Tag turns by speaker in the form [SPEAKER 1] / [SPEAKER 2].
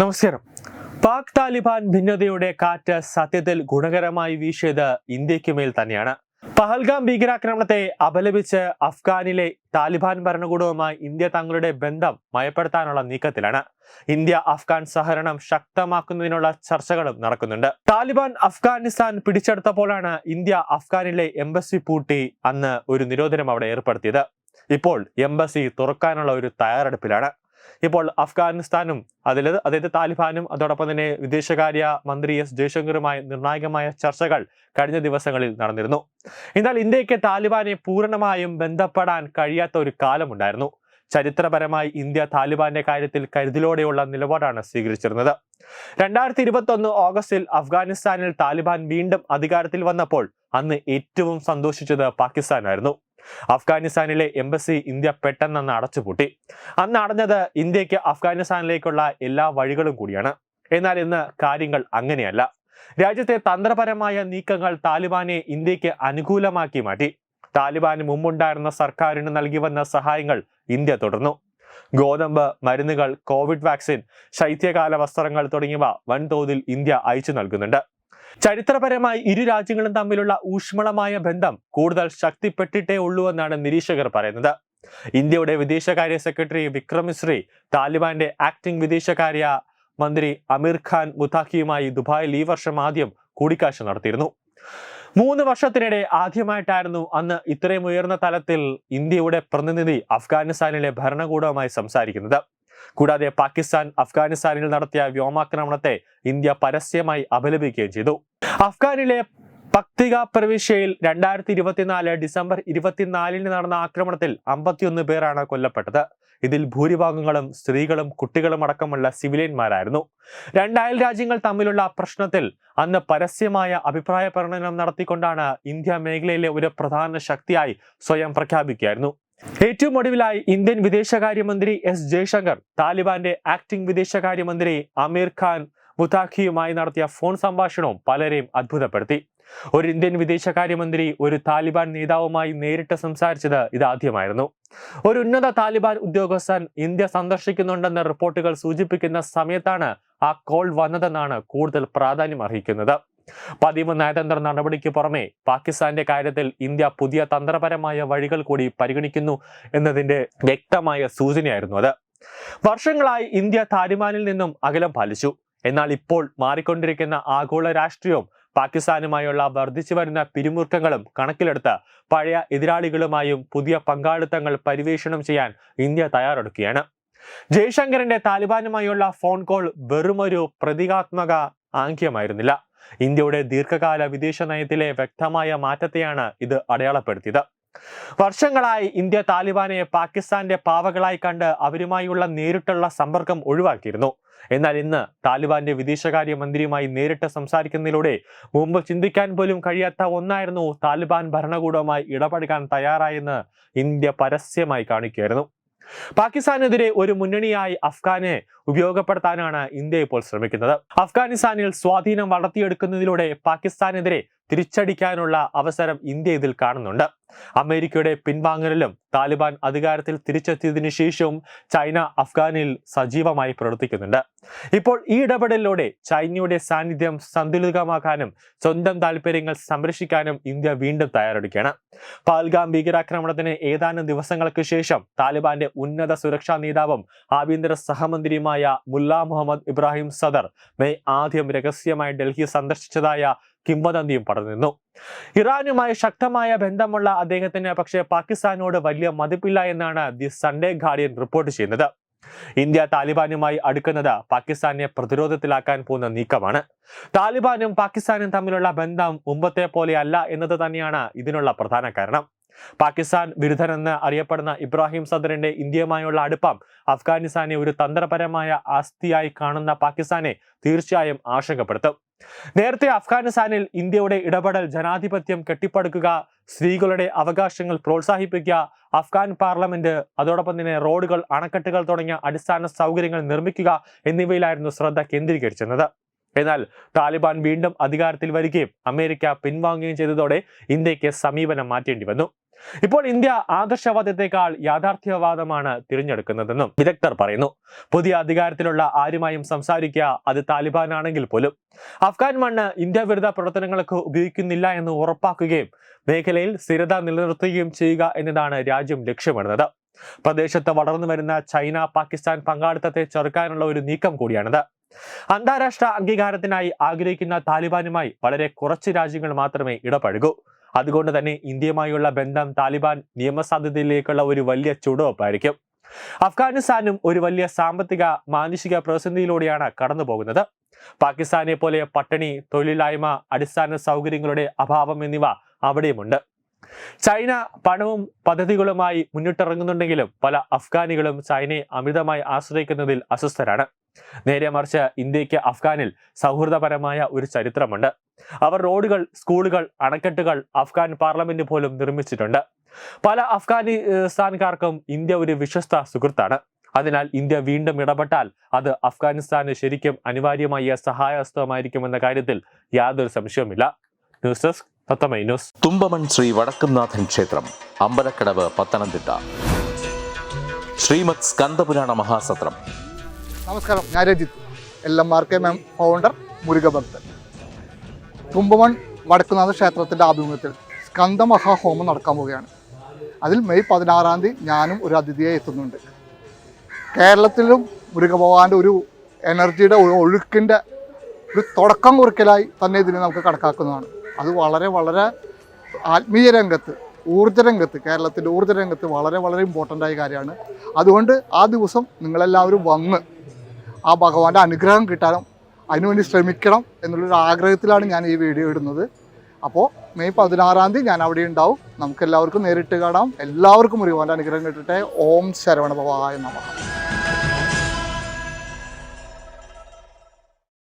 [SPEAKER 1] നമസ്കാരം. പാക് താലിബാൻ ഭിന്നതയുടെ കാറ്റ് സത്യത്തിൽ ഗുണകരമായി വീശിയത് ഇന്ത്യയ്ക്ക് മേൽ തന്നെയാണ്. പഹൽഗാം ഭീകരാക്രമണത്തെ അപലപിച്ച് അഫ്ഗാനിലെ താലിബാൻ ഭരണകൂടവുമായി ഇന്ത്യ തങ്ങളുടെ ബന്ധം മയപ്പെടുത്താനുള്ള നീക്കത്തിലാണ്. ഇന്ത്യ അഫ്ഗാൻ സഹകരണം ശക്തമാക്കുന്നതിനുള്ള ചർച്ചകളും നടക്കുന്നുണ്ട്. താലിബാൻ അഫ്ഗാനിസ്ഥാൻ പിടിച്ചെടുത്തപ്പോഴാണ് ഇന്ത്യ അഫ്ഗാനിലെ എംബസി പൂട്ടി അന്ന് ഒരു നിരോധനം അവിടെ ഏർപ്പെടുത്തിയത്. ഇപ്പോൾ എംബസി തുറക്കാനുള്ള ഒരു തയ്യാറെടുപ്പിലാണ്. ഇപ്പോൾ അഫ്ഗാനിസ്ഥാനും അതിൽ അതായത് താലിബാനും അതോടൊപ്പം തന്നെ വിദേശകാര്യ മന്ത്രി എസ് ജയശങ്കറുമായി നിർണായകമായ ചർച്ചകൾ കഴിഞ്ഞ ദിവസങ്ങളിൽ നടന്നിരുന്നു. എന്നാൽ ഇന്ത്യയ്ക്ക് താലിബാനെ പൂർണമായും ബന്ധപ്പെടാൻ കഴിയാത്ത ഒരു കാലമുണ്ടായിരുന്നു. ചരിത്രപരമായി ഇന്ത്യ താലിബാന്റെ കാര്യത്തിൽ കരുതലോടെയുള്ള നിലപാടാണ് സ്വീകരിച്ചിരുന്നത്. രണ്ടായിരത്തി ഇരുപത്തി ഒന്ന് ഓഗസ്റ്റിൽ അഫ്ഗാനിസ്ഥാനിൽ താലിബാൻ വീണ്ടും അധികാരത്തിൽ വന്നപ്പോൾ അന്ന് ഏറ്റവും സന്തോഷിച്ചത് പാകിസ്ഥാനായിരുന്നു. അഫ്ഗാനിസ്ഥാനിലെ എംബസി ഇന്ത്യ പെട്ടെന്ന് അടച്ചുപൂട്ടി. അന്ന് അടഞ്ഞത് ഇന്ത്യയ്ക്ക് അഫ്ഗാനിസ്ഥാനിലേക്കുള്ള എല്ലാ വഴികളും കൂടിയാണ്. എന്നാൽ ഇന്ന് കാര്യങ്ങൾ അങ്ങനെയല്ല. രാജ്യത്തെ തന്ത്രപരമായ നീക്കങ്ങൾ താലിബാനെ ഇന്ത്യയ്ക്ക് അനുകൂലമാക്കി മാറ്റി. താലിബാന് മുമ്പുണ്ടായിരുന്ന സർക്കാരിന് നൽകി വന്ന സഹായങ്ങൾ ഇന്ത്യ തുടർന്നു. ഗോതമ്പ് മരുന്നുകൾ കോവിഡ് വാക്സിൻ ശൈത്യകാല വസ്ത്രങ്ങൾ തുടങ്ങിയവ വൻതോതിൽ ഇന്ത്യ അയച്ചു നൽകുന്നുണ്ട്. ചരിത്രപരമായി ഇരു രാജ്യങ്ങളും തമ്മിലുള്ള ഊഷ്മളമായ ബന്ധം കൂടുതൽ ശക്തിപ്പെട്ടിട്ടേ ഉള്ളൂ എന്നാണ് നിരീക്ഷകർ പറയുന്നത്. ഇന്ത്യയുടെ വിദേശകാര്യ സെക്രട്ടറി വിക്രം മിശ്രി താലിബാന്റെ ആക്ടിംഗ് വിദേശകാര്യ മന്ത്രി അമീർ ഖാൻ മുത്താഖിയുമായി ദുബായിൽ ഈ വർഷം ആദ്യം കൂടിക്കാഴ്ച നടത്തിയിരുന്നു. മൂന്ന് വർഷത്തിനിടെ ആദ്യമായിട്ടായിരുന്നു അന്ന് ഇത്രയും ഉയർന്ന തലത്തിൽ ഇന്ത്യയുടെ പ്രതിനിധി അഫ്ഗാനിസ്ഥാനിലെ ഭരണകൂടവുമായി സംസാരിക്കുന്നത്. കൂടാതെ പാകിസ്ഥാൻ അഫ്ഗാനിസ്ഥാനിൽ നടത്തിയ വ്യോമാക്രമണത്തെ ഇന്ത്യ പരസ്യമായി അപലപിക്കുകയും ചെയ്തു. അഫ്ഗാനിലെ പക്തിക പ്രവിശ്യയിൽ രണ്ടായിരത്തി ഇരുപത്തിനാല് ഡിസംബർ ഇരുപത്തിനാലിന് നടന്ന ആക്രമണത്തിൽ അമ്പത്തിയൊന്ന് പേരാണ് കൊല്ലപ്പെട്ടത്. ഇതിൽ ഭൂരിഭാഗങ്ങളും സ്ത്രീകളും കുട്ടികളും അടക്കമുള്ള സിവിലിയന്മാരായിരുന്നു. രണ്ടയൽ രാജ്യങ്ങൾ തമ്മിലുള്ള പ്രശ്നത്തിൽ അന്ന് പരസ്യമായ അഭിപ്രായ പ്രകടനം നടത്തിക്കൊണ്ടാണ് ഇന്ത്യ മേഖലയിലെ ഒരു പ്രധാന ശക്തിയായി സ്വയം പ്രഖ്യാപിക്കുകയായിരുന്നു. ഏറ്റവും ഒടുവിലായി ഇന്ത്യൻ വിദേശകാര്യമന്ത്രി എസ് ജയശങ്കർ താലിബാന്റെ ആക്ടിംഗ് വിദേശകാര്യമന്ത്രി അമീർ ഖാൻ മുതാഖിയുമായി നടത്തിയ ഫോൺ സംഭാഷണവും പലരെയും അത്ഭുതപ്പെടുത്തി. ഒരു ഇന്ത്യൻ വിദേശകാര്യമന്ത്രി ഒരു താലിബാൻ നേതാവുമായി നേരിട്ട് സംസാരിച്ചത് ഇതാദ്യമായിരുന്നു. ഒരു ഉന്നത താലിബാൻ ഉദ്യോഗസ്ഥൻ ഇന്ത്യ സന്ദർശിക്കുന്നുണ്ടെന്ന റിപ്പോർട്ടുകൾ സൂചിപ്പിക്കുന്ന സമയത്താണ് ആ കോൾ വന്നതെന്നാണ് കൂടുതൽ പ്രാധാന്യം അർഹിക്കുന്നത്. പതിവ് നയതന്ത്ര നടപടിക്ക് പുറമെ പാകിസ്ഥാന്റെ കാര്യത്തിൽ ഇന്ത്യ പുതിയ തന്ത്രപരമായ വഴികൾ കൂടി പരിഗണിക്കുന്നു എന്നതിന്റെ വ്യക്തമായ സൂചനയായിരുന്നു അത്. വർഷങ്ങളായി ഇന്ത്യ താലിബാനിൽ നിന്നും അകലം പാലിച്ചു. എന്നാൽ ഇപ്പോൾ മാറിക്കൊണ്ടിരിക്കുന്ന ആഗോള രാഷ്ട്രീയവും പാകിസ്ഥാനുമായുള്ള വർദ്ധിച്ചു വരുന്ന പിരിമുറുക്കങ്ങളും കണക്കിലെടുത്ത് പഴയ എതിരാളികളുമായും പുതിയ പങ്കാളിത്തങ്ങൾ പരിവേഷണം ചെയ്യാൻ ഇന്ത്യ തയ്യാറെടുക്കുകയാണ്. ജയശങ്കറിന്റെ താലിബാനുമായുള്ള ഫോൺ കോൾ വെറുമൊരു പ്രതീകാത്മക ആംഗ്യമായിരുന്നില്ല. ഇന്ത്യയുടെ ദീർഘകാല വിദേശ നയത്തിലെ വ്യക്തമായ മാറ്റത്തെയാണ് ഇത് അടയാളപ്പെടുത്തിയത്. വർഷങ്ങളായി ഇന്ത്യ താലിബാനെ പാകിസ്ഥാന്റെ പാവകളായി കണ്ട് അവരുമായുള്ള നേരിട്ടുള്ള സമ്പർക്കം ഒഴിവാക്കിയിരുന്നു. എന്നാൽ ഇന്ന് താലിബാന്റെ വിദേശകാര്യ മന്ത്രിയുമായി നേരിട്ട് സംസാരിക്കുന്നതിലൂടെ മുമ്പ് ചിന്തിക്കാൻ പോലും കഴിയാത്ത ഒന്നായിരുന്നു താലിബാൻ ഭരണകൂടവുമായി ഇടപെടുക്കാൻ തയ്യാറായെന്ന് ഇന്ത്യ പരസ്യമായി കാണിക്കുകയായിരുന്നു. പാകിസ്ഥാനെതിരെ ഒരു മുന്നണിയായി അഫ്ഗാനെ ഉപയോഗപ്പെടുത്താനാണ് ഇന്ത്യ ഇപ്പോൾ ശ്രമിക്കുന്നത്. അഫ്ഗാനിസ്ഥാനിൽ സ്വാധീനം വളർത്തിയെടുക്കുന്നതിലൂടെ പാകിസ്ഥാനെതിരെ തിരിച്ചടിക്കാനുള്ള അവസരം ഇന്ത്യ ഇതിൽ കാണുന്നുണ്ട്. അമേരിക്കയുടെ പിൻവാങ്ങലിലും താലിബാൻ അധികാരത്തിൽ തിരിച്ചെത്തിയതിനു ശേഷവും ചൈന അഫ്ഗാനിൽ സജീവമായി പ്രവർത്തിക്കുന്നുണ്ട്. ഇപ്പോൾ ഈ ഇടപെടലിലൂടെ ചൈനയുടെ സാന്നിധ്യം സന്തുലിതമാക്കാനും സ്വന്തം താല്പര്യങ്ങൾ സംരക്ഷിക്കാനും ഇന്ത്യ വീണ്ടും തയ്യാറെടുക്കുകയാണ്. പാൽഗാം ഭീകരാക്രമണത്തിന് ഏതാനും ദിവസങ്ങൾക്ക് ശേഷം താലിബാന്റെ ഉന്നത സുരക്ഷാ നേതാവും ആഭ്യന്തര സഹമന്ത്രിയുമായ മുല്ല മുഹമ്മദ് ഇബ്രാഹിം സദർ മെയ് ആദ്യം രഹസ്യമായി ഡൽഹി സന്ദർശിച്ചതായ കിംവദന്തിയും പടർന്നിരുന്നു. ഇറാനുമായി ശക്തമായ ബന്ധമുള്ള അദ്ദേഹത്തിന് പക്ഷേ പാകിസ്ഥാനോട് വലിയ മതിപ്പില്ല എന്നാണ് ദി സൺഡേ ഗാർഡിയൻ റിപ്പോർട്ട് ചെയ്യുന്നത്. ഇന്ത്യ താലിബാനുമായി അടുക്കുന്നത് പാകിസ്ഥാനെ പ്രതിരോധത്തിലാക്കാൻ പോകുന്ന നീക്കമാണ്. താലിബാനും പാകിസ്ഥാനും തമ്മിലുള്ള ബന്ധം മുമ്പത്തെ പോലെയല്ല എന്നത് തന്നെയാണ് ഇതിനുള്ള പ്രധാന കാരണം. പാകിസ്ഥാൻ വിരുദ്ധനെന്ന് അറിയപ്പെടുന്ന ഇബ്രാഹിം സദറിന്റെ ഇന്ത്യയുമായുള്ള അടുപ്പം അഫ്ഗാനിസ്ഥാനെ ഒരു തന്ത്രപരമായ ആസ്തിയായി കാണുന്ന പാകിസ്ഥാനെ തീർച്ചയായും ആശങ്കപ്പെടുത്തും. നേരത്തെ അഫ്ഗാനിസ്ഥാനിൽ ഇന്ത്യയുടെ ഇടപെടൽ ജനാധിപത്യം കെട്ടിപ്പടുക്കുക സ്ത്രീകളുടെ അവകാശങ്ങൾ പ്രോത്സാഹിപ്പിക്കുക അഫ്ഗാൻ പാർലമെന്റ് അതോടൊപ്പം തന്നെ റോഡുകൾ അണക്കെട്ടുകൾ തുടങ്ങിയ അടിസ്ഥാന സൗകര്യങ്ങൾ നിർമ്മിക്കുക എന്നിവയിലായിരുന്നു ശ്രദ്ധ കേന്ദ്രീകരിച്ചിരുന്നത്. എന്നാൽ താലിബാൻ വീണ്ടും അധികാരത്തിൽ വരികയും അമേരിക്ക പിൻവാങ്ങുകയും ചെയ്തതോടെ ഇന്ത്യയ്ക്ക് സമീപനം മാറ്റേണ്ടി വന്നു. ഇപ്പോൾ ഇന്ത്യ ആദർശവാദത്തെക്കാൾ യാഥാർത്ഥ്യവാദമാണ് തിരഞ്ഞെടുക്കുന്നതെന്നും വിദഗ്ധർ പറയുന്നു. പുതിയ അധികാരത്തിലുള്ള ആരുമായും സംസാരിക്കുക അത് താലിബാനാണെങ്കിൽ പോലും. അഫ്ഗാൻ മണ്ണ് ഇന്ത്യ വിരുദ്ധ പ്രവർത്തനങ്ങൾക്ക് ഉപയോഗിക്കുന്നില്ല എന്ന് ഉറപ്പാക്കുകയും മേഖലയിൽ സ്ഥിരത നിലനിർത്തുകയും ചെയ്യുക എന്നതാണ് രാജ്യം ലക്ഷ്യമിടുന്നത്. പ്രദേശത്ത് വളർന്നു വരുന്ന ചൈന പാകിസ്ഥാൻ പങ്കാളിത്തത്തെ ചെറുക്കാനുള്ള ഒരു നീക്കം കൂടിയാണിത്. അന്താരാഷ്ട്ര അംഗീകാരത്തിനായി ആഗ്രഹിക്കുന്ന താലിബാനുമായി വളരെ കുറച്ച് രാജ്യങ്ങൾ മാത്രമേ ഇടപഴകൂ. അതുകൊണ്ട് തന്നെ ഇന്ത്യയുമായുള്ള ബന്ധം താലിബാൻ നിയമസാധ്യതയിലേക്കുള്ള ഒരു വലിയ ചുടുവപ്പായിരിക്കും അഫ്ഗാനിസ്ഥാനും ഒരു വലിയ സാമ്പത്തിക മാനുഷിക പ്രതിസന്ധിയിലൂടെയാണ് കടന്നു പോകുന്നത് പാകിസ്ഥാനെ പോലെ പട്ടിണി തൊഴിലില്ലായ്മ അടിസ്ഥാന സൗകര്യങ്ങളുടെ അഭാവം എന്നിവ അവിടെയുമുണ്ട്. ചൈന പണവും പദ്ധതികളുമായി മുന്നിട്ടിറങ്ങുന്നുണ്ടെങ്കിലും പല അഫ്ഗാനികളും ചൈനയെ അമിതമായി ആശ്രയിക്കുന്നതിൽ അസ്വസ്ഥരാണ്. നേരെ മറിച്ച് ഇന്ത്യയ്ക്ക് അഫ്ഗാനിൽ സൗഹൃദപരമായ ഒരു ചരിത്രമുണ്ട്. അവർ റോഡുകൾ സ്കൂളുകൾ അണക്കെട്ടുകൾ അഫ്ഗാൻ പാർലമെന്റ് പോലും നിർമ്മിച്ചിട്ടുണ്ട്. പല അഫ്ഗാനിസ്ഥാൻകാർക്കും ഇന്ത്യ ഒരു വിശ്വസ്ത സുഹൃത്താണ്. അതിനാൽ ഇന്ത്യ വീണ്ടും ഇടപെട്ടാൽ അത് അഫ്ഗാനിസ്ഥാന് ശരിക്കും അനിവാര്യമായ സഹായഹസ്തമായിരിക്കുമെന്ന കാര്യത്തിൽ യാതൊരു സംശയവുമില്ല. ന്യൂസ് ഡെസ്ക് തത്തമൈ ന്യൂസ്.
[SPEAKER 2] തുമ്പമൺ ശ്രീ വടക്കുംനാഥൻ ക്ഷേത്രം അമ്പലക്കടവ് പത്തനംതിട്ട. ശ്രീമത് സ്കന്ദപുരാണ മഹാസത്രം.
[SPEAKER 3] നമസ്കാരം. ഞാൻ Rajith. L M R K മാം ഫൗണ്ടർ മുരുകഭക്തൻ തുമ്പമൺ വടക്കുനാഥ ക്ഷേത്രത്തിന്റെ ആഭിമുഖ്യത്തിൽ സ്കന്ദമഹാഹോമം നടക്കാൻ പോവുകയാണ്. അതിൽ മെയ് പതിനാറാം തീയതി ഞാനും ഒരു അതിഥിയായി എത്തുന്നുണ്ട്. കേരളത്തിലും മുരുകഭഗവാന്റെ ഒരു എനർജിയുടെ ഒഴുക്കിന്റെ ഒരു തുടക്കം കുറിക്കലായി തന്നെ ഇതിനെ നമുക്ക് കണക്കാക്കുന്നതാണ്. അത് വളരെ വളരെ ആത്മീയ രംഗത്ത് ഊർജ രംഗത്ത് കേരളത്തിന്റെ ഊർജ രംഗത്ത് വളരെ വളരെ ഇമ്പോർട്ടന്റ് ആയ കാര്യമാണ്. അതുകൊണ്ട് ആ ദിവസം നിങ്ങളെല്ലാവരും വന്ന് ആ ഭഗവാന്റെ അനുഗ്രഹം കിട്ടാനും അതിനുവേണ്ടി ശ്രമിക്കണം എന്നുള്ളൊരു ആഗ്രഹത്തിലാണ് ഞാൻ ഈ വീഡിയോ ഇടുന്നത്. അപ്പോൾ മെയ് പതിനാറാം തീയതി ഞാൻ അവിടെ ഉണ്ടാവും. നമുക്ക് എല്ലാവർക്കും നേരിട്ട് കാണാം. എല്ലാവർക്കും ഒരു ഭഗവാന്റെ അനുഗ്രഹം കിട്ടട്ടെ. ഓം ശരവണ ഭവായ നമഃ.